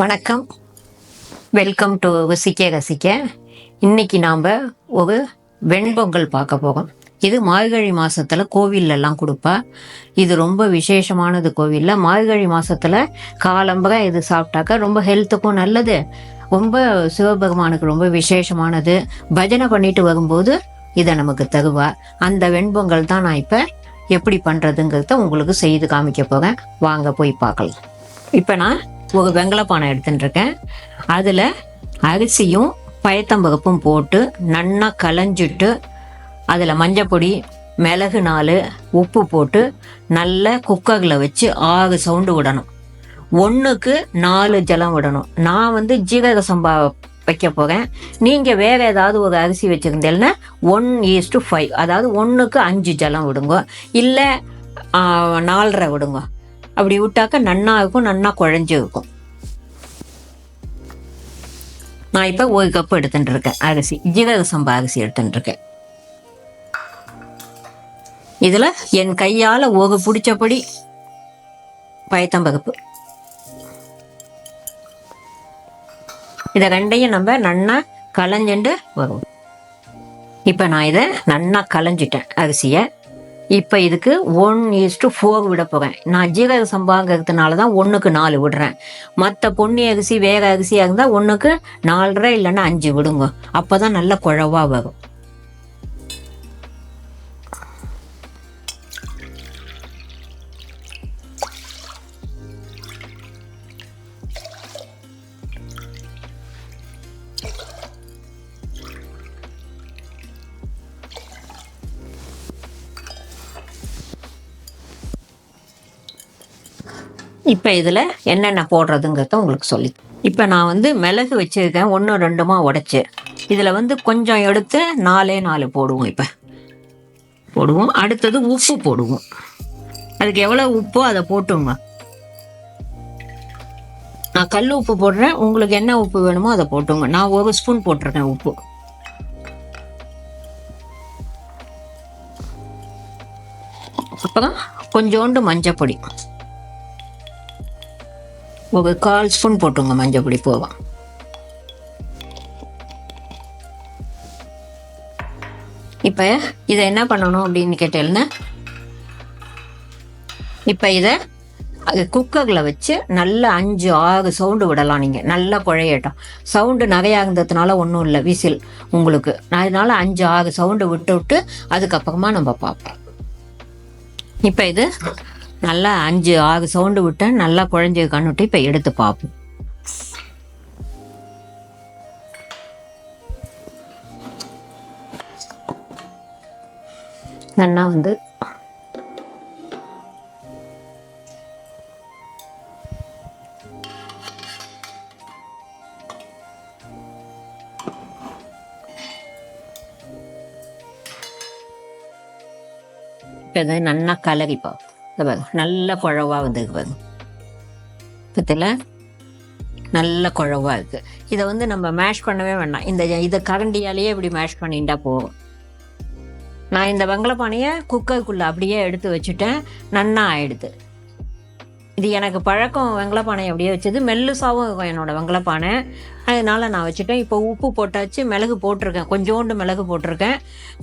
வணக்கம். Welcome to ரசிக்க ரசிக்க. இன்னைக்கு நாம் ஒரு வெண்பொங்கல் பார்க்க போகிறோம் இது மார்கழி மாதத்தில் கோவிலெல்லாம் கொடுப்பா. இது ரொம்ப விசேஷமானது கோவிலில். மார்கழி மாதத்தில் காலம்பரை இது சாப்பிட்டாக்கா ரொம்ப ஹெல்த்துக்கும் நல்லது. ரொம்ப சிவபெருமானுக்கு ரொம்ப விசேஷமானது. பஜனை பண்ணிட்டு வரும்போது இதை நமக்கு தருவா. அந்த வெண்பொங்கல் தான் நான் இப்போ எப்படி பண்ணுறதுங்கிறத உங்களுக்கு செய்து காமிக்க போகிறேன் வாங்க போய் பார்க்கலாம். இப்போ நான் ஒரு வெங்கல பானை இருக்கேன் அதில் அரிசியும் பயத்தம்பருப்பும் போட்டு நன்னா களைஞ்சிட்டு அதில் மஞ்சப்பொடி மிளகு நாலு உப்பு போட்டு நல்ல குக்கரில் வச்சு ஆறு சவுண்டு விடணும். ஒன்றுக்கு நாலு ஜலம் விடணும். நான் வந்து ஜீரக சம்பா வைக்க போகிறேன் நீங்கள் வேறு ஏதாவது ஒரு அரிசி வச்சுருந்தீங்கன்னா ஒன் ஈஸ் டு ஃபைவ் அதாவது ஒன்றுக்கு அஞ்சு ஜலம் விடுங்க. இல்லை நாலரை விடுங்க. அப்படி விட்டாக்க நன்னா இருக்கும் நன்னா குழஞ்சு இருக்கும். நான் இப்போ ஒரு கப் எடுத்துட்டு இருக்கேன் அரிசி ஜீரக சம்பா அரிசி எடுத்துட்டு இருக்கேன். இதில் என் கையால் ஒரு பிடிச்சபடி பயத்தம்பருப்பு இதை ரெண்டையும் நம்ம நன்னா களைஞ்சுண்டு வரும். இப்போ நான் இதை நன்னா களைஞ்சிட்டேன் அரிசியை. இப்போ இதுக்கு ஒன் ஈஸ் டு ஃபோர் விட போகிறேன் நான் ஜீரக சம்பாங்கிறதுனால தான் ஒன்றுக்கு நாலு விடுறேன். மற்ற பொன்னி அரிசி வேக அரிசியாக இருந்தால் ஒன்றுக்கு நாலரை இல்லைன்னா அஞ்சு விடுங்க. அப்போ தான் நல்ல குழவாக வரும். இப்போ இதில் என்னென்ன போடுறதுங்கிறத உங்களுக்கு சொல்லி இப்போ நான் வந்து மிளகு வச்சுருக்கேன். ஒன்று ரெண்டுமா உடச்சி. இதில் வந்து கொஞ்சம் எடுத்து நாலே நாலு போடுவோம் இப்போ. போடுவோம். அடுத்தது உப்பு போடுவோம். அதுக்கு எவ்வளோ உப்போ அதை போட்டுங்க. நான் கல் உப்பு போடுறேன். உங்களுக்கு என்ன உப்பு வேணுமோ அதை போட்டுங்க. நான் ஒரு ஸ்பூன் போட்டிருக்கேன் உப்பு. அப்புறம் கொஞ்சோண்டு மஞ்சப்பொடி. ஒரு கால் ஸ்பூன் போட்டுங்க மஞ்சள் பொடி போவோம் இப்போ இதை என்ன பண்ணணும் அப்படின்னு கேட்டேன்னா இப்போ இதை அது குக்கரில் வச்சு நல்லா அஞ்சு ஆறு சவுண்டு விடலாம் நீங்கள் நல்லா குழையட்டும். சவுண்டு நிறையா இருந்ததுனால ஒன்றும் இல்லை விசில் உங்களுக்கு. அதனால அஞ்சு ஆறு சவுண்டு விட்டு விட்டு அதுக்கப்புறமா நம்ம பார்ப்போம். இப்போ இது நல்லா அஞ்சு ஆறு சவுண்டு விட்டேன் நல்லா குழஞ்ச கண்ணுட்டு இப்போ எடுத்து பார்ப்போம். நன்னா வந்து இப்போ இதை நல்லா கலரி பார்ப்போம். பாருங்க நல்ல குழவாக வந்துருக்கு பாருங்க. பத்தில்? நல்ல குழவாக இருக்குது இதை வந்து நம்ம மேஷ் பண்ணவே வேண்டாம். இந்த இதை கரண்டியாலேயே இப்படி மேஷ் பண்ணிட்டா போகும் நான் இந்த வெங்கலப்பானையை குக்கருக்குள்ளே அப்படியே எடுத்து வச்சுட்டேன். நன்னா ஆயிடுது. இது எனக்கு பழக்கம் வெங்கலப்பானை அப்படியே வச்சது. மெல்லுசாவும் இருக்கும் என்னோட வெங்கலப்பானை. அதனால நான் வச்சுட்டேன். இப்போ உப்பு போட்டாச்சு மிளகு போட்டிருக்கேன். கொஞ்சோண்டு மிளகு போட்டிருக்கேன்.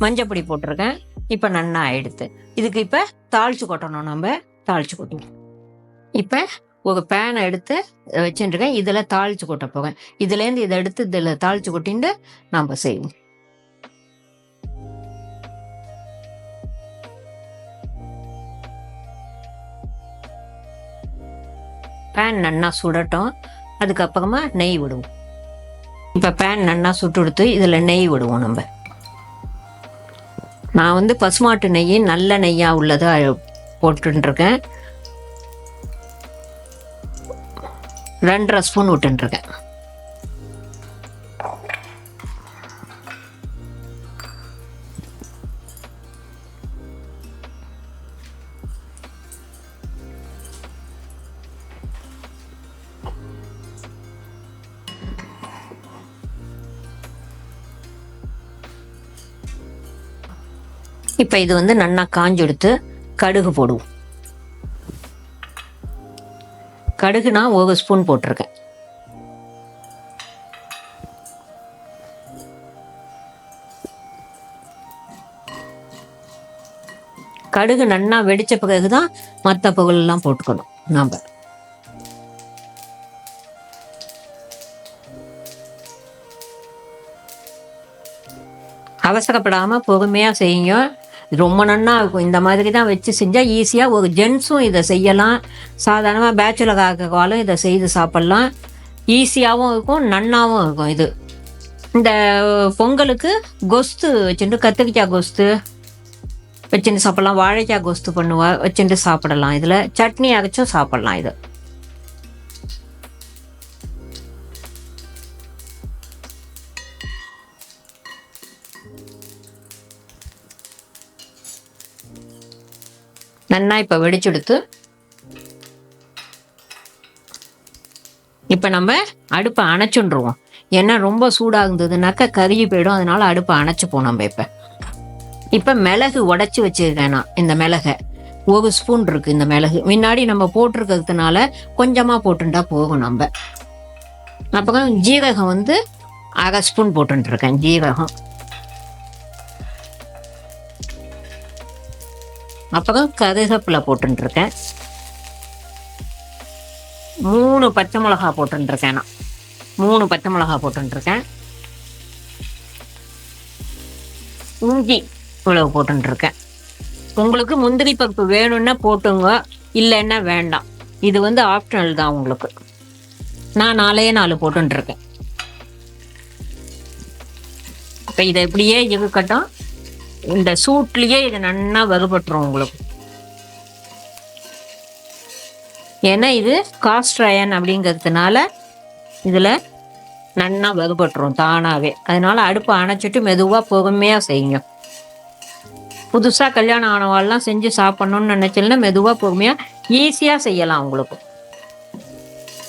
மஞ்சப்பொடி போட்டிருக்கேன். இப்போ நன்னா ஆயிடுது. இதுக்கு இப்போ தாளிச்சு கொட்டணும். நம்ம தாளிச்சு கொட்டுவோம். இப்போ ஒரு பேனை எடுத்து வச்சுட்டுருக்கேன். இதில் தாளிச்சு கொட்ட போவேன் இதுலேருந்து இதை எடுத்து இதில் தாளிச்சு கொட்டின்ட்டு நம்ம செய்வோம். பேன் நன்னா சுடட்டும். அதுக்கப்புறமா நெய் விடுவோம். இப்போ பேன் நன்னா சுட்டுடுத்து இதில் நெய் விடுவோம் நம்ம. நான் வந்து பசுமாட்டு நெய் நல்ல நெய்யாக உள்ளதாக போட்டுருக்கேன் ரெண்டரை ஸ்பூன் விட்டுருக்கேன் இப்ப இது வந்து நல்லா காஞ்சி எடுத்து கடுகு போடுவோம். கடுகு நான் ஒரு ஸ்பூன் போட்டிருக்கேன். கடுகு நன்னா வெடிச்ச பிறகு தான் மற்ற புகழெல்லாம் போட்டுக்கணும் நாம். அவசரப்படாமல் பொறுமையாக செய்யுங்க. ரொம்ப நன்னா இருக்கும். இந்த மாதிரி தான் வச்சு செஞ்சால் ஈஸியாக ஒரு ஜென்ஸும் இதை செய்யலாம். சாதாரணமாக பேச்சுலர் ஆகிறவாலும் இதை செய்து சாப்பிட்லாம். ஈஸியாகவும் இருக்கும் நன்னாவும் இருக்கும் இது. இந்த பொங்கலுக்கு கொஸ்து வச்சுட்டு கத்திரிக்காய் கொஸ்து வச்சுட்டு சாப்பிட்லாம். வாழைக்காய் கொஸ்து பண்ணுவா வச்சுட்டு சாப்பிடலாம். இதில் சட்னி அரைச்சும் சாப்பிட்லாம் இது. நன்னா இப்போ வெடிச்செடுத்து இப்போ நம்ம அடுப்பை அணைச்சுன்றுவோம். ஏன்னா ரொம்ப சூடாக இருந்ததுனாக்கா கருகி போயிடும். அதனால அடுப்பை அணைச்சிப்போம் நம்ம இப்போ. இப்போ மிளகு உடச்சி வச்சுருக்கேன் நான் இந்த மிளகை. ஒரு ஸ்பூன் இருக்கு இந்த மிளகு. முன்னாடி நம்ம போட்டிருக்கிறதுனால கொஞ்சமாக போட்டுட்டா போகும் நம்ம. அப்புறம் ஜீரகம் வந்து அரை ஸ்பூன் போட்டுருக்கேன் ஜீரகம். அப்புறம் கருவேப்பிலை போட்டுருக்கேன் மூணு பச்சை மிளகா போட்டுருக்கேன் நான். மூணு பச்சை மிளகா போட்டுருக்கேன் இஞ்சி இவ்வளவு போட்டுருக்கேன் உங்களுக்கு முந்திரி பருப்பு வேணும்னா போட்டுங்க இல்லைன்னா வேண்டாம். இது வந்து ஆப்ஷனல் தான் உங்களுக்கு. நான் நாலே நாலு போட்டுருக்கேன் இப்போ இதை இப்படியே இருக்கட்டும் இந்த சூட்லேயே இது நல்லா வறுபட்டுரும் உங்களுக்கு. ஏன்னா இது காஸ்ட் அயன் அப்படிங்கிறதுனால இதில் நல்லா வறுபட்டுரும் தானாகவே அதனால அடுப்பை அணைச்சிட்டு மெதுவாக பொறுமையாக செய்யுங்க. புதுசாக கல்யாணம் ஆனவாள்லாம் செஞ்சு சாப்பிட்ணுன்னு நினச்சிங்கன்னா மெதுவாக பொறுமையாக ஈஸியாக செய்யலாம் உங்களுக்கு.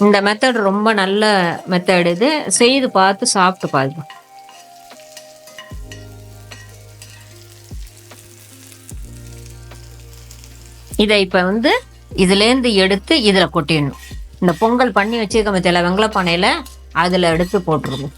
இந்த மெத்தட் ரொம்ப நல்ல மெத்தட் இது. செய்து பார்த்து சாப்பிட்டு பாருங்க. இதை இப்போ வந்து இதுலேருந்து எடுத்து இதில் கொட்டிடணும். இந்த பொங்கல் பண்ணி வச்சிருக்க மத்தியில் வெங்கல பானையில் அதில் எடுத்து போட்டுருவோம்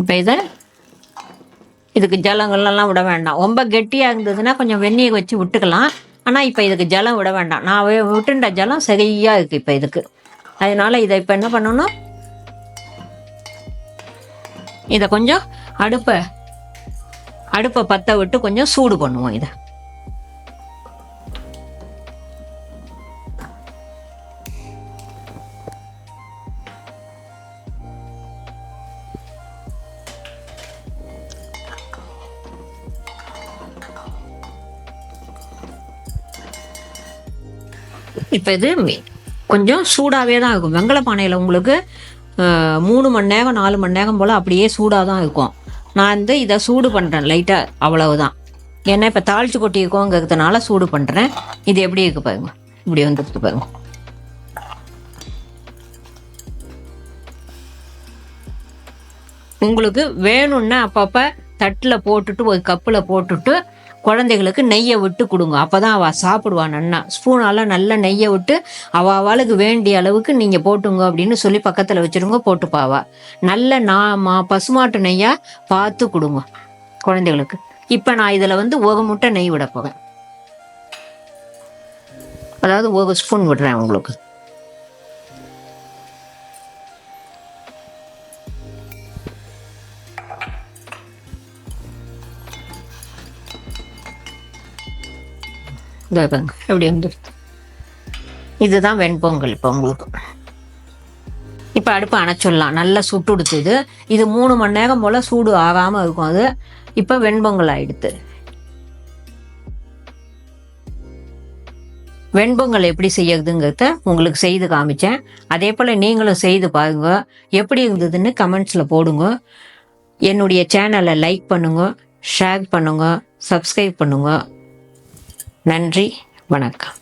இப்போ இதை இதுக்கு ஜலங்கள்லாம் விட வேண்டாம். ரொம்ப கெட்டியாக இருந்ததுன்னா கொஞ்சம் வெந்நீர் வச்சு விட்டுக்கலாம். ஆனால் இப்போ இதுக்கு ஜலம் விட வேண்டாம். நான் விட்டுண்ட ஜலம் சரியாக இருக்குது இப்போ இதுக்கு. அதனால் இதை இப்போ என்ன பண்ணணும்? இதை கொஞ்சம் அடுப்பை அடுப்பை பற்ற விட்டு கொஞ்சம் சூடு பண்ணுவோம் இதை. இப்போ இது கொஞ்சம் சூடாகவே தான் இருக்கும். வெங்கல பானையில் உங்களுக்கு மூணு மணி நேரம் நாலு மணி நேரம் போல் அப்படியே சூடாக தான் இருக்கும். நான் வந்து இதை சூடு பண்ணுறேன் லைட்டாக அவ்வளவுதான். ஏன்னா இப்போ தாளிச்சு கொட்டிருக்கோங்கிறதுனால சூடு பண்ணுறேன் இது எப்படி இருக்கு பாருங்க. இப்படி வந்துருக்கு பாருங்க. உங்களுக்கு வேணும்னா அப்பப்போ தட்டில் போட்டுட்டு ஒரு கப்பில் போட்டுட்டு குழந்தைகளுக்கு நெய்யை விட்டு கொடுங்க. அப்போ தான் அவள் சாப்பிடுவா நன்னா. ஸ்பூனால் நல்லா நெய்யை விட்டு அவள் அவளுக்கு வேண்டிய அளவுக்கு நீங்கள் போட்டுங்க அப்படின்னு சொல்லி பக்கத்தில் வச்சுருங்க போட்டுப்பாவா நல்ல நான் மா பசுமாட்டு நெய்யாக பார்த்து கொடுங்க குழந்தைகளுக்கு. இப்போ நான் இதில் வந்து ஒரு முட்டை நெய் விட போவேன் அதாவது ஒரு ஸ்பூன் விடுறேன் உங்களுக்கு. இதோ பாருங்க எப்படி வந்து இதுதான் வெண்பொங்கல் இப்போ உங்களுக்கு. இப்போ அடுப்பு அணைச்சிடலாம். நல்லா சுட்டு இது. இது மூணு மணி நேரம் போல் சூடு ஆகாமல் இருக்கும் அது. இப்போ வெண்பொங்கல் ஆயிடுத்து வெண்பொங்கல் எப்படி செய்யறதுங்கிறத உங்களுக்கு செய்து காமிச்சேன். அதே போல் நீங்களும் செய்து பாருங்க. எப்படி இருந்ததுன்னு கமெண்ட்ஸில் போடுங்க. என்னுடைய சேனலை லைக் பண்ணுங்க ஷேர் பண்ணுங்க சப்ஸ்கிரைப் பண்ணுங்கள் நன்றி வணக்கம்.